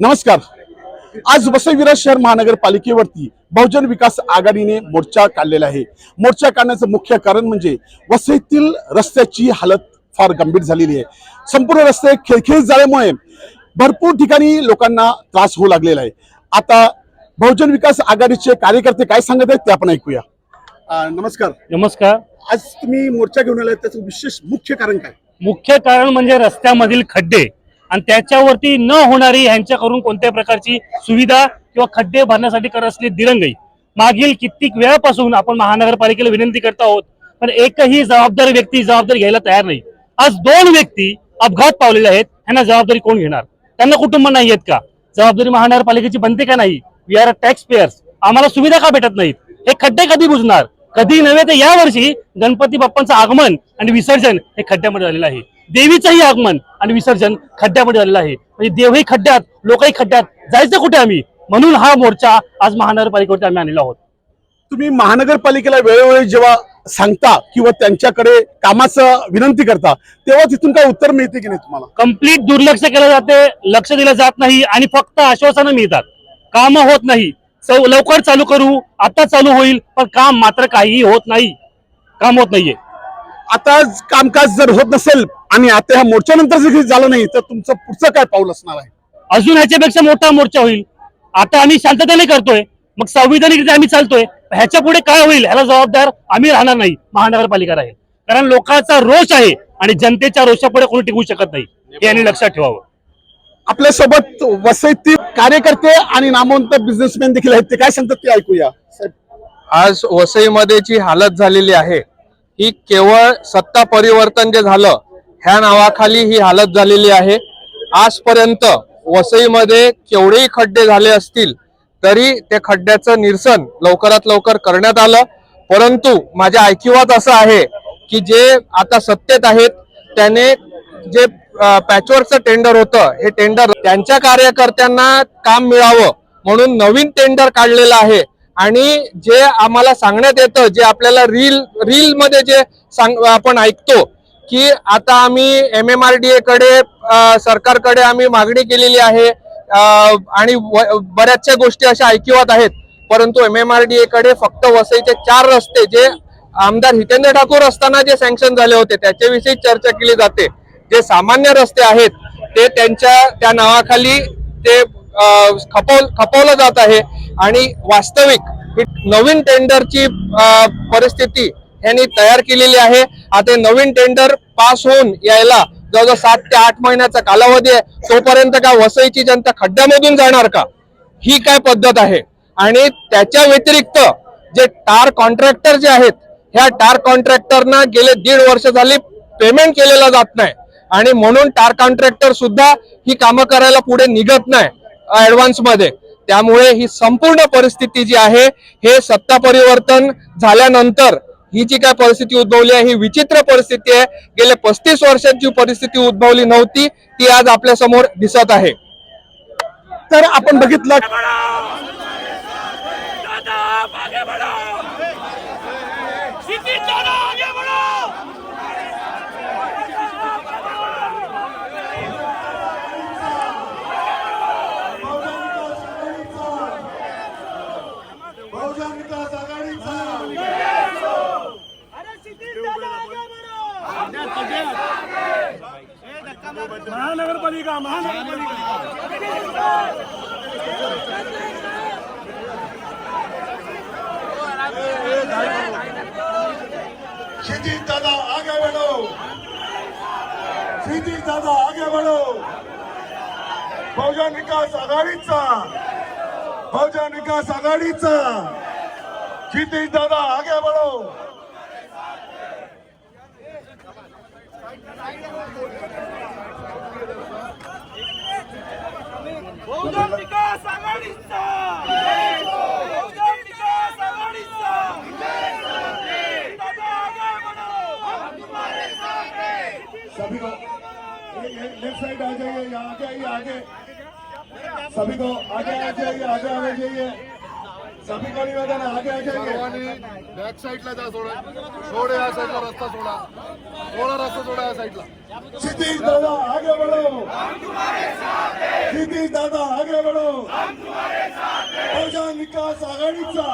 नमस्कार. आज वसई विरार शहर महानगरपालिकेवरती बहुजन विकास आघाडीने मोर्चा काढलेला आहे. मोर्चा काढण्याचं मुख्य कारण म्हणजे वसईतील रस्त्याची हालत फार गंभीर झालेली आहे. संपूर्ण रस्ते खिळखिळीत झाल्यामुळे भरपूर ठिकाणी लोकांना त्रास होऊ लागलेला आहे. आता बहुजन विकास आघाडीचे कार्यकर्ते काय सांगत आहेत ते आपण ऐकूया. अं, नमस्कार. नमस्कार. आज तुम्ही मोर्चा घेऊन आलाय त्याचं विशेष मुख्य कारण काय? मुख्य कारण म्हणजे रस्त्यामधील खड्डे. आणि त्याच्यावरती न होणारी ह्यांच्याकडून कोणत्या प्रकारची सुविधा किंवा खड्डे भरण्यासाठी करत असलेली दिरंगाई. मागील कित्येक वेळापासून आपण महानगरपालिकेला विनंती करत आहोत पण एकही जबाबदार व्यक्ती जबाबदारी घ्यायला तयार नाही. आज दोन व्यक्ती अपघात पावलेले आहेत ह्यांना जबाबदारी कोण घेणार? त्यांना कुटुंब नाही आहेत का? जबाबदारी महानगरपालिकेची बनते का नाही? वी आर टॅक्स पेअर्स आम्हाला सुविधा का भेटत नाहीत? हे खड्डे कधी बुजणार? कधी नव्हे तर या वर्षी गणपती बाप्पांचं आगमन आणि विसर्जन हे खड्ड्यामध्ये झालेलं आहे. देवीचंही आगमन आणि विसर्जन खड्ड्यामध्ये झालेलं आहे. म्हणजे देवही खड्ड्यात लोकही खड्ड्यात. जायचं कुठे आम्ही? म्हणून हा मोर्चा आज महानगरपालिकेवरती आम्ही आणलेला आहोत. तुम्ही महानगरपालिकेला वेळोवेळी जेव्हा सांगता किंवा त्यांच्याकडे कामाचं विनंती करता तेव्हा तिथून काय उत्तर मिळते की नाही तुम्हाला? कंप्लीट दुर्लक्ष केलं जाते लक्ष दिलं जात नाही आणि फक्त आश्वासनं मिळतात. कामं होत नाही. लवकर चालू करू आता चालू होईल पण काम मात्र काहीही होत नाही. काम होत नाहीये. आता कामकाज जर होत नसेल आणि आता ह्या मोर्चानंतर जर झालं नाही तर तुमचं पुढचं काय पाऊल असणार आहे? अजून ह्याच्यापेक्षा मोठा मोर्चा होईल. आता आम्ही शांततेने करतोय. मग संविधानिक आम्ही चालतोय. ह्याच्या पुढे काय होईल? ह्याला जबाबदार आम्ही राहणार नाही. महानगरपालिका राहील. कारण लोकांचा रोष आहे आणि जनतेच्या रोषापुढे कोणी टिकू शकत नाही. हे यांनी लक्षात ठेवावं. आपल्यासोबत वसईतील कार्यकर्ते आणि नामवंत बिझनेसमॅन देखील आहेत. ते काय सांगतात ते ऐकूया. आज वसईमध्ये जी हालत झालेली आहे ही केवळ सत्ता परिवर्तन जे झालं ह्या नावाखाली ही हालत झालेली आहे. आजपर्यंत वसईमध्ये केवढेही खड्डे झाले असतील तरी त्या खड्ड्याचं निरसन लवकरात लवकर करण्यात आलं. परंतु माझ्या ऐकिवात असं आहे की जे आता सत्तेत आहेत त्याने जे पॅचवर्कचं टेंडर होतं. हे टेंडर त्यांच्या कार्यकर्त्यांना काम मिळावं म्हणून नवीन टेंडर काढलेलं आहे. आणि जे आम्हाला सांगण्यात येतं जे आपल्याला रील रीलमध्ये जे सांग आपण ऐकतो की आता आम्ही M M R D A कडे सरकारकडे आम्ही मागणी केलेली आहे. आणि बऱ्याचशा गोष्टी अशा ऐकिवात आहेत. परंतु M M R D A कडे फक्त वसईचे चार रस्ते जे आमदार हितेंद्र ठाकूर असताना जे सँक्शन झाले होते त्याच्याविषयी चर्चा केली जाते. जे सामान्य रस्ते आहेत ते त्यांच्या त्या नावाखाली ते खपव खपवलं जात आहे. आणि वास्तविक नवीन टेंडरची परिस्थिती यांनी तयार केलेली आहे. आता नवीन टेंडर पास होऊन यायला जवळजवळ सात ते आठ महिन्याचा कालावधी आहे. तोपर्यंत का वसईची जनता खड्ड्यामधून जाणार का? ही काय पद्धत आहे? आणि त्याच्या व्यतिरिक्त जे टार कॉन्ट्रॅक्टर जे आहेत ह्या टार कॉन्ट्रॅक्टरना गेले दीड वर्ष झाली पेमेंट केलेलं जात नाही. आणि म्हणून टार कॉन्ट्रॅक्टर सुद्धा ही कामं करायला पुढे निघत नाही ऍडव्हान्समध्ये. त्यामुळे ही संपूर्ण परिस्थिती जी आहे हे सत्ता परिवर्तन झाल्यानंतर ही जी काय परिस्थिती उद्भवली आहे ही विचित्र परिस्थिती आहे. गेल्या पस्तीस वर्षात जी परिस्थिती उद्भवली नव्हती ती आज आपल्यासमोर दिसत आहे. तर आपण बघितलं महानगरपालिका महानगरपालिका. क्षितिज दादा आगे बढ़ो। क्षितिज दादा आगे बढ़ो। बहुजन विकास आघाडीचा बहुजन विकास आघाडीचा। क्षितिज दादा आगे बढ़ो। बहुजन विकास आघाडीचा. बहुजन विकास आघाडीचा. दादा आगे बढ़ो सभी को लेफ्ट साइड आ जाइए यहाँ आगे आइए आगे। सभी को आगे आ जाइए आगे आगे जाइए। सभी को निवेदन है आगे आ सर्वांनी बॅक साईडला जा सोडा सोडा या साईडला रस्ता सोडा. सोडा रस्ता सोडा या साईडला क्षितिज दादा आगे बढ़ो। क्षितिज दादा आगे बढ़ो बहुजन विकास आघाडीचा।